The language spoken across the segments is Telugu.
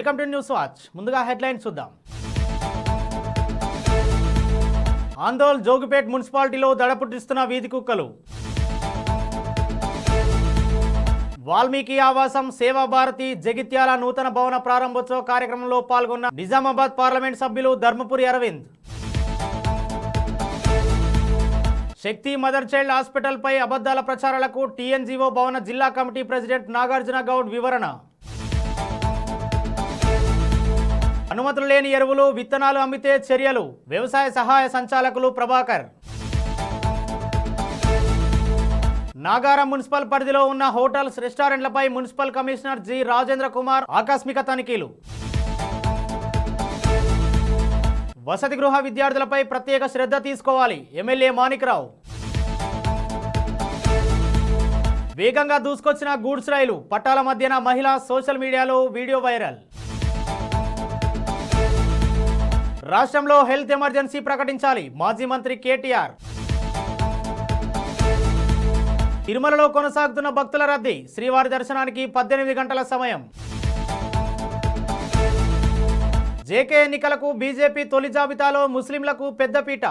Welcome to news watch. ముందుగా హెడ్లైన్స్ చూద్దాం. ఆందోళ్ జోగిపేట్ మున్సిపాలిటీలో దడపుట్టిస్తున్న వీధి కుక్కలు. వాల్మీకి ఆవాసం సేవా భారతి జగిత్యాల నూతన భవన ప్రారంభోత్సవ కార్యక్రమంలో పాల్గొన్న నిజామాబాద్ పార్లమెంట్ సభ్యులు ధర్మపురి అరవింద్. శక్తి మదర్ చైల్డ్ హాస్పిటల్పై అబద్ధాల ప్రచారాలకు టీఎన్జీఓ భవన జిల్లా కమిటీ ప్రెసిడెంట్ నాగార్జున గౌడ్ వివరణ. అనుమతులు లేని ఎరువులు విత్తనాలు అమ్మితే చర్యలు. వ్యవసాయ సహాయ సంచాలకులు ప్రభాకర్. నాగారం మున్సిపల్ పరిధిలో ఉన్న hotels రెస్టారెంట్లపై municipal commissioner G. Rajendra Kumar ఆకస్మిక తనిఖీలు. వసతి గృహ విద్యార్థులపై ప్రత్యేక శ్రద్ధ తీసుకోవాలి. ఎమ్మెల్యే మాణిక్రావు. వేగంగా దూసుకొచ్చిన గూడ్స్ రైలు పట్టాల మధ్యన మహిళ సోషల్ మీడియాలో వీడియో వైరల్. రాష్ట్రంలో హెల్త్ ఎమర్జెన్సీ ప్రకటించాలి మాజీ మంత్రి కేటీఆర్. తిరుమలలో కొనసాగుతున్న భక్తుల రద్దీ శ్రీవారి దర్శనానికి పద్దెనిమిది గంటల సమయం. జేకే ఎన్నికలకు బీజేపీ తొలి జాబితాలో ముస్లింలకు పెద్దపీట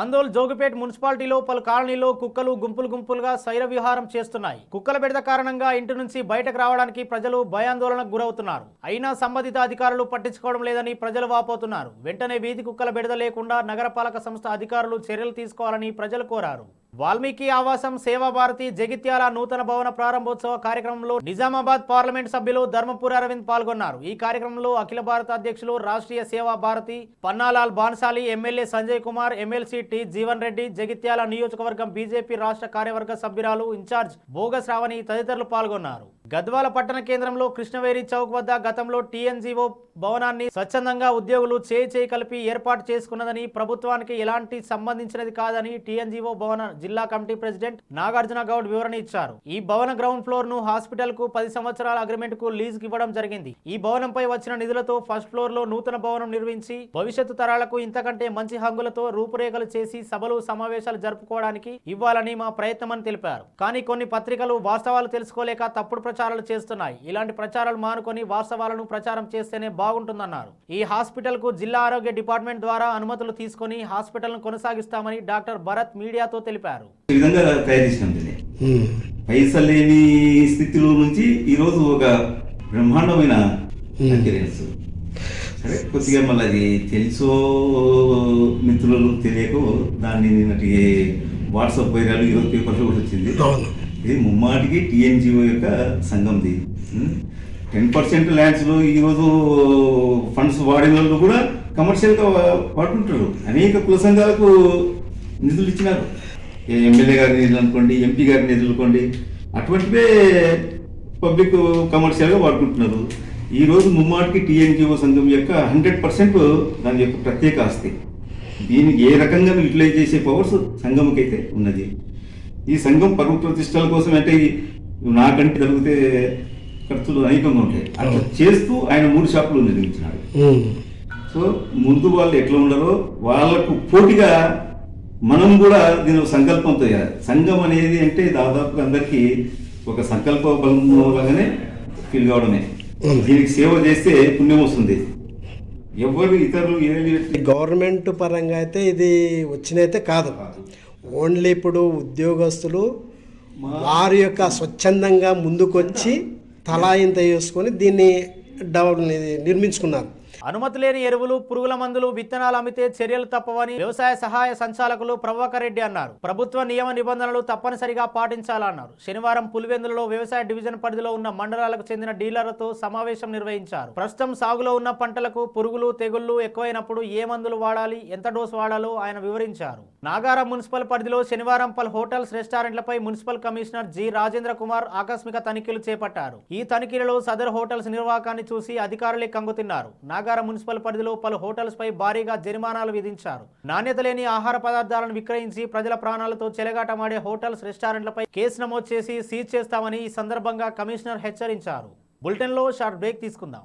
ఆందోళన జోగిపేట్ మున్సిపాలిటీలో పలు కాలనీలో కుక్కలు గుంపులు గుంపులుగా శైర విహారం చేస్తున్నాయి. కుక్కల బెడద కారణంగా ఇంటి నుంచి బయటకు రావడానికి ప్రజలు భయాందోళనకు గురవుతున్నారు. అయినా సంబంధిత అధికారులు పట్టించుకోవడం లేదని ప్రజలు వాపోతున్నారు. వెంటనే వీధి కుక్కల బెడద లేకుండా నగరపాలక సంస్థ అధికారులు చర్యలు తీసుకోవాలని ప్రజలు కోరారు. వాల్మీకి ఆవాసం సేవా భారతి జగిత్యాల నూతన భవన ప్రారంభోత్సవ కార్యక్రమంలో నిజామాబాద్ పార్లమెంట్ సభ్యులు ధర్మపురి అరవింద్ పాల్గొన్నారు. ఈ కార్యక్రమంలో అఖిల భారత అధ్యక్షులు Rashtriya Seva Bharati Pannalal Bansali MLA Sanjay Kumar MLC T Jeevan Reddy Jagtial నియోజకవర్గం బీజేపీ రాష్ట్ర కార్యవర్గ సభ్యురాలు ఇన్ఛార్జ్ భోగ శ్రావణి తదితరులు పాల్గొన్నారు. గద్వాల పట్టణ కేంద్రంలో కృష్ణవేరి చౌక్ వద్ద గతంలో టీఎన్జీఓ భవనాన్ని స్వచ్ఛందంగా ఉద్యోగులు చేయి చేయి కలిపి ఏర్పాటు చేసుకున్నదని ప్రభుత్వానికి ఎలాంటి సంబంధించినది కాదని టీఎన్జీఓ భవన జిల్లా కమిటీ ప్రెసిడెంట్ నాగార్జున గౌడ్ వివరణ ఇచ్చారు. ఈ భవన గ్రౌండ్ ఫ్లోర్ను హాస్పిటల్కు పది సంవత్సరాల అగ్రిమెంట్కు లీజ్ ఇవ్వడం జరిగింది. ఈ భవనంపై వచ్చిన నిధులతో ఫస్ట్ ఫ్లోర్లో నూతన భవనం నిర్మించి భవిష్యత్తు తరాలకు ఇంతకంటే మంచి హంగులతో రూపురేఖలు చేసి సభలు సమావేశాలు జరుపుకోవడానికి ఇవ్వాలని మా ప్రయత్నమని తెలిపారు. కానీ కొన్ని పత్రికలు వాస్తవాలు తెలుసుకోలేక తప్పుడు ప్రచారాలు చేస్తున్నాయి. ఇలాంటి ప్రచారాలు మానుకొని వాస్తవాలను ప్రచారం చేస్తేనే బాగుంటుందన్నారు. ఈ హాస్పిటల్కు జిల్లా ఆరోగ్య డిపార్ట్మెంట్ ద్వారా అనుమతులు తీసుకొని హాస్పిటల్ను కొనసాగిస్తామని డాక్టర్ భరత్ మీడియాతో తెలిపారు. పైసలు లేని స్థితిలో నుంచి ఈరోజు ఒక బ్రహ్మాండమైన సరే కొద్దిగా మళ్ళీ అది తెలుసో మిత్రులు తెలియకో దాన్ని నిన్నటి వాట్సాప్ వైరాలు ఈరోజు పేపర్లో కూడా వచ్చింది. ఇది ముమ్మాటికి టీఎన్జిఓ యొక్క సంఘంది. టెన్ పర్సెంట్ ల్యాండ్స్లో ఈరోజు ఫండ్స్ వాడిన వాళ్ళు కూడా కమర్షియల్గా వాడుకుంటారు అనేక కుల సంఘాలకు నిధులు ఇచ్చినారు. ఎమ్మెల్యే గారి నిధులు అనుకోండి ఎంపీ గారి నిధులు అనుకోండి అటువంటివే పబ్లిక్ కమర్షియల్గా వాడుకుంటున్నారు. ఈరోజు ముమ్మాటికి టీఎన్జిఓ సంఘం యొక్క హండ్రెడ్ పర్సెంట్ దాని యొక్క ప్రత్యేక ఆస్తి. దీనికి ఏ రకంగా యూటిలైజ్ చేసే పవర్స్ సంఘంకైతే ఉన్నది. ఈ సంఘం పరువు ప్రతిష్టల కోసం అంటే నాకంటే జరిగితే ఖర్చులు అనేకంగా ఉంటాయి. అట్లా చేస్తూ ఆయన మూడు షాపులు నిర్మించినాడు. సో ముందు వాళ్ళు ఎట్లా ఉండరో వాళ్ళకు పోటీగా మనం కూడా దీని సంకల్పంతో సంఘం అనేది అంటే దాదాపుగా అందరికీ ఒక సంకల్ప బలంగానే ఫీల్ కావడమే. దీనికి సేవ చేస్తే పుణ్యం వస్తుంది. ఎవరు ఇతరులు గవర్నమెంట్ పరంగా అయితే ఇది వచ్చినైతే కాదు. ఓన్లీ ఇప్పుడు ఉద్యోగస్తులు వారి యొక్క స్వచ్ఛందంగా ముందుకొచ్చి తలాయింత ఇంత చేసుకొని దీన్ని డెవలప్ నిర్మించుకున్నారు. అనుమతి లేని ఎరువులు పురుగుల మందులు విత్తనాలు అమ్మితే చర్యలు తప్పవని వ్యవసాయ సహాయ సంచాలకులు ప్రభాకర్ రెడ్డి అన్నారు. ప్రభుత్వ నియమ నిబంధనలు తప్పనిసరిగా పాటించాలన్నారు. శనివారం పులివెందులలో వ్యవసాయ డివిజన్ పరిధిలో ఉన్న మండలాలకు చెందిన డీలర్లతో సమావేశం నిర్వహించారు. ప్రస్తుతం సాగులో ఉన్న పంటలకు పురుగులు తెగుళ్ళు ఎక్కువైనప్పుడు ఏ మందులు వాడాలి ఎంత డోసు వాడాలో ఆయన వివరించారు. నాగారం మున్సిపల్ పరిధిలో శనివారం పలు hotels రెస్టారెంట్లపై municipal commissioner G. Rajendra Kumar ఆకస్మిక తనిఖీలు చేపట్టారు. ఈ తనిఖీలలో సదర్ హోటల్స్ నిర్వాహకాన్ని చూసి అధికారులే కంగుతిన్నారు. నాగారం మున్సిపల్ పరిధిలో పలు హోటల్స్ పై భారీగా జరిమానాలు విధించారు. నాణ్యత లేని ఆహార పదార్థాలను విక్రయించి ప్రజల ప్రాణాలతో చెలగాటమాడే హోటల్స్ రెస్టారెంట్లపై కేసు నమోదు చేసి సీజ్ చేస్తామని ఈ సందర్భంగా కమిషనర్ హెచ్చరించారు. బులెటిన్లో షార్ట్ బ్రేక్ తీసుకుందాం.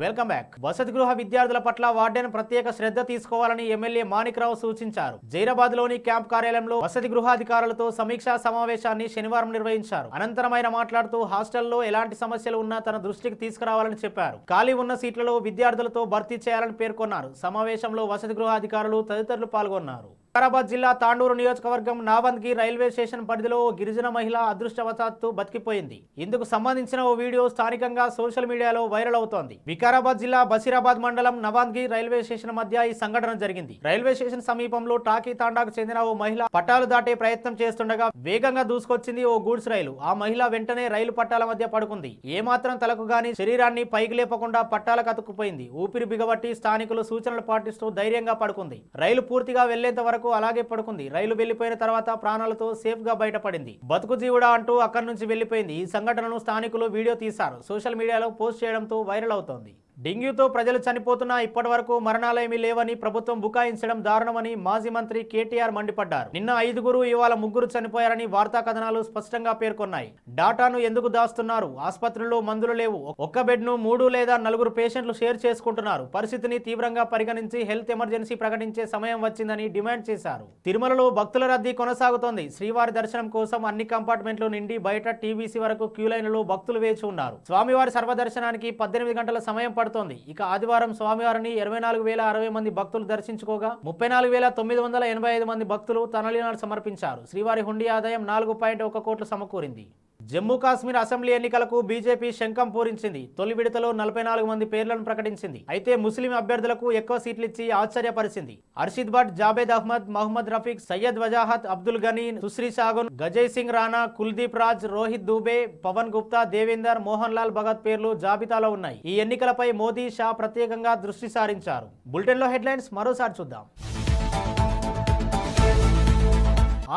Welcome back. వసతి గృహ విద్యార్థుల పట్ల వార్డెన్ ప్రత్యేక శ్రద్ధ తీసుకోవాలని ఎమ్మెల్యే మాణిక్రావు సూచించారు. జైరాబాద్లోని క్యాంప్ కార్యాలయంలో వసతి గృహాధికారులతో సమీక్షా సమావేశాన్ని శనివారం నిర్వహించారు. అనంతరం ఆయన మాట్లాడుతూ హాస్టల్లో ఎలాంటి సమస్యలు ఉన్నా తన దృష్టికి తీసుకురావాలని చెప్పారు. ఖాళీ ఉన్న సీట్లలో విద్యార్థులతో భర్తీ చేయాలని పేర్కొన్నారు. సమావేశంలో వసతి గృహాధికారులు తదితరులు పాల్గొన్నారు. వికారాబాద్ జిల్లా తాండూరు నియోజకవర్గం నావంద్గి రైల్వే స్టేషన్ పరిధిలో గిరిజన మహిళ అదృష్టవశాత్తు బతికిపోయింది. ఇందుకు సంబంధించిన ఓ వీడియో స్థానికంగా సోషల్ మీడియాలో వైరల్ అవుతోంది. వికారాబాద్ జిల్లా బసీరాబాద్ మండలం నవాంద్గి రైల్వే స్టేషన్ మధ్య ఈ సంఘటన జరిగింది. రైల్వే స్టేషన్ సమీపంలో టాకీ తాండాకు చెందిన ఓ మహిళ పట్టాలు దాటే ప్రయత్నం చేస్తుండగా వేగంగా దూసుకొచ్చింది ఓ గూడ్స్ రైలు. ఆ మహిళ వెంటనే రైలు పట్టాల మధ్య పడుకుంది. ఏమాత్రం తలకు గాని శరీరాన్ని పైకి లేపకుండా పట్టాలకు అతుక్కుపోయింది ఊపిరి బిగబట్టి స్థానికులు సూచనలు పాటిస్తూ ధైర్యంగా పడుకుంది. రైలు పూర్తిగా వెళ్ళేంత వరకు అలాగే పడుకుంది. రైలు వెళ్ళిపోయిన తర్వాత ప్రాణాలతో సేఫ్గా బయటపడింది. బతుకు జీవుడా అంటూ అక్కడి నుంచి వెళ్ళిపోయింది ఈ సంఘటనను స్థానికులు వీడియో తీశారు. సోషల్ మీడియాలో పోస్ట్ చేయడంతో వైరల్ అవుతోంది. డెంగ్యూతో ప్రజలు చనిపోతున్నా ఇప్పటి వరకు మరణాలేమీ లేవని ప్రభుత్వం బుకాయించడం దారుణమని మాజీ మంత్రి కేటీఆర్ మండిపడ్డారు. నిన్న ఐదుగురు ఇవాళ ముగ్గురు చనిపోయారని వార్తా కథనాలు స్పష్టంగా పేర్కొన్నాయి. డాటాను ఎందుకు దాస్తున్నారు? ఆసుపత్రుల్లో మందులు లేవు. ఒక్క బెడ్ను మూడు లేదా నలుగురు పేషెంట్లు షేర్ చేసుకుంటున్నారు. పరిస్థితిని తీవ్రంగా పరిగణించి హెల్త్ ఎమర్జెన్సీ ప్రకటించే సమయం వచ్చిందని డిమాండ్ చేశారు. తిరుమలలో భక్తుల రద్దీ కొనసాగుతోంది. శ్రీవారి దర్శనం కోసం అన్ని కంపార్ట్మెంట్లు నిండి బయట టీబీసీ వరకు క్యూ లైన్లలో భక్తులు వేచి ఉన్నారు. స్వామివారి సర్వదర్శనానికి పద్దెనిమిది గంటల సమయం పడుతోంది ఇక ఆదివారం స్వామివారిని ఇరవై నాలుగు వేల అరవై మంది భక్తులు దర్శించుకోగా ముప్పై నాలుగు వేల తొమ్మిది వందల ఎనభై ఐదు మంది భక్తులు తనలినాడు సమర్పించారు. శ్రీవారి హుండీ ఆదాయం నాలుగు పాయింట్ ఒక కోట్లు సమకూరింది. జమ్మూ కాశ్మీర్ అసెంబ్లీ ఎన్నికలకు బీజేపీ శంఖం పూరించింది. తొలి విడతలో నలభై నాలుగు మంది పేర్లను ప్రకటించింది. అయితే ముస్లిం అభ్యర్థులకు ఎక్కువ సీట్లు ఇచ్చి ఆశ్చర్యపరిచింది. అర్షిద్ భట్ జాబేద్ అహ్మద్ మహమ్మద్ రఫీక్ సయ్యద్ వజాహత్ అబ్దుల్ గనీ సుశ్రీ సాగున్ గజయ్ సింగ్ రాణా కుల్దీప్ రాజ్ రోహిత్ దూబే పవన్ గుప్తా దేవేందర్ మోహన్ లాల్ భగత్ పేర్లు జాబితాలో ఉన్నాయి. ఈ ఎన్నికలపై మోదీ షా ప్రత్యేకంగా దృష్టి సారించారు. బులెటిన్లో హెడ్లైన్స్ మరోసారి చూద్దాం.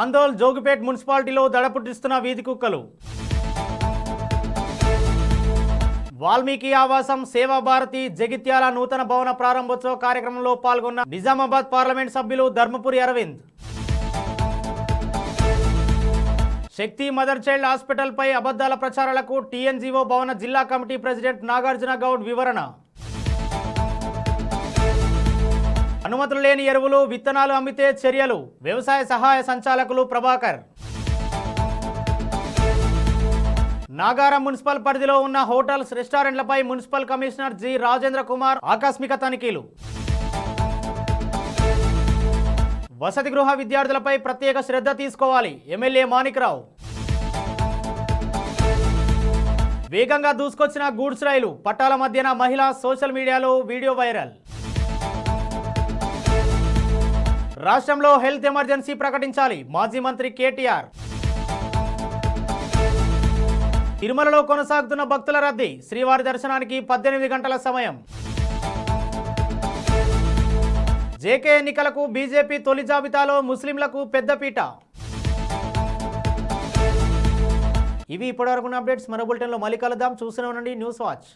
ఆందోళ్ జోగిపేట్ మున్సిపాలిటీలో దడపుట్టిస్తున్న వీధి కుక్కలు. వాల్మీకి ఆవాసం సేవా భారతి జగిత్యాల నూతన భవన ప్రారంభోత్సవ కార్యక్రమంలో పాల్గొన్న నిజామాబాద్ పార్లమెంట్ సభ్యులు Dharmapuri Arvind. Shakti mother child hospital పై అబద్ధాల ప్రచారాలకు టీఎన్జీఓ భవన జిల్లా కమిటీ ప్రెసిడెంట్ నాగార్జున గౌడ్ వివరణ. అనుమతులు లేని ఎరువులు విత్తనాలు అమ్మితే చర్యలు. వ్యవసాయ సహాయ సంచాలకులు ప్రభాకర్. నాగారం మున్సిపల్ పరిధిలో ఉన్న hotels రెస్టారెంట్లపై municipal commissioner G. Rajendra Kumar ఆకస్మిక తనిఖీలు. వసతి గృహ విద్యార్థులపై ప్రత్యేక శ్రద్ధ తీసుకోవాలి. ఎమ్మెల్యే మాణిక్రావు. వేగంగా దూసుకొచ్చిన గూడ్స్ రైలు పట్టాల మధ్యన మహిళ సోషల్ మీడియాలో వీడియో వైరల్. రాష్ట్రంలో హెల్త్ ఎమర్జెన్సీ ప్రకటించాలి. మాజీ మంత్రి కేటీఆర్. తిరుమలలో కొనసాగుతున్న భక్తుల రద్దీ. శ్రీవారి దర్శనానికి పద్దెనిమిది గంటల సమయం. జేకే ఎన్నికలకు బీజేపీ తొలి జాబితాలో ముస్లింలకు పెద్దపీట ఇవి ఇప్పటివరకు అప్డేట్స్. మరో బులెటిన్లో మళ్ళీ కలుద్దాం. చూస్తూనే ఉండండి. News watch.